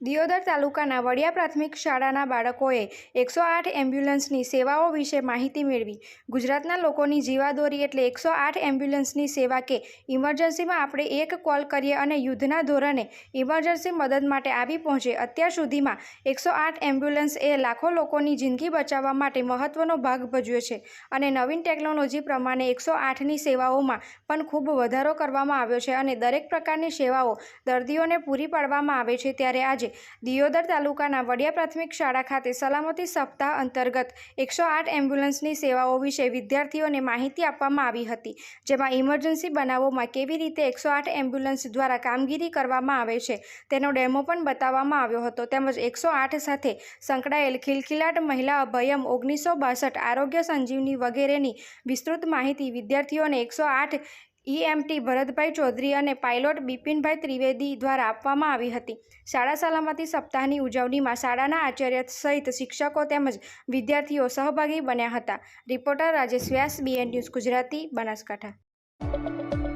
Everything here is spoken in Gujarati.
દિયોદર તાલુકાના વડિયા પ્રાથમિક શાળાના બાળકોએ એકસો આઠ એમ્બ્યુલન્સની સેવાઓ વિશે માહિતી મેળવી. ગુજરાતના લોકોની જીવાદોરી એટલે એકસો આઠ એમ્બ્યુલન્સની સેવા કે ઇમરજન્સીમાં આપણે એક કોલ કરીએ અને યુદ્ધના ધોરણે ઇમરજન્સી મદદ માટે આવી પહોંચે, અત્યાર સુધીમાં એકસો આઠ એમ્બ્યુલન્સ એ લાખો લોકોની જિંદગી બચાવવા માટે મહત્ત્વનો ભાગ ભજવ્યો છે અને નવીન ટેકનોલોજી પ્રમાણે એકસો આઠની સેવાઓમાં પણ ખૂબ વધારો કરવામાં આવ્યો છે અને દરેક પ્રકારની સેવાઓ દર્દીઓને પૂરી પાડવામાં આવે છે. ત્યારે આજે દિયોદર તાલુકાના વડિયા પ્રાથમિક શાળા ખાતે સલામતી સપ્તાહ અંતર્ગત એકસો આઠ એમ્બ્યુલન્સની સેવાઓ વિશે વિદ્યાર્થીઓને માહિતી આપવામાં આવી હતી, જેમાં ઇમરજન્સી બનાવોમાં કેવી રીતે એકસો આઠ એમ્બ્યુલન્સ દ્વારા કામગીરી કરવામાં આવે છે, તેનો ડેમો પણ બતાવવામાં આવ્યો હતો. તેમજ એકસો આઠ સાથે સંકળાયેલ ખિલખિલાટ મહિલા અભયમ ઓગણીસો બાસઠ આરોગ્ય સંજીવની વગેરેની વિસ્તૃત માહિતી વિદ્યાર્થીઓને એકસો આઠ ઈએમટી ભરતભાઈ ચૌધરી અને પાયલોટ બિપિનભાઈ ત્રિવેદી દ્વારા આપવામાં આવી હતી. શાળા સલામતી સપ્તાહની ઉજવણીમાં શાળાના આચાર્ય સહિત શિક્ષકો તેમજ વિદ્યાર્થીઓ સહભાગી બન્યા હતા. Reporter Rajesh Vyas BN news Gujarati, Banaskantha.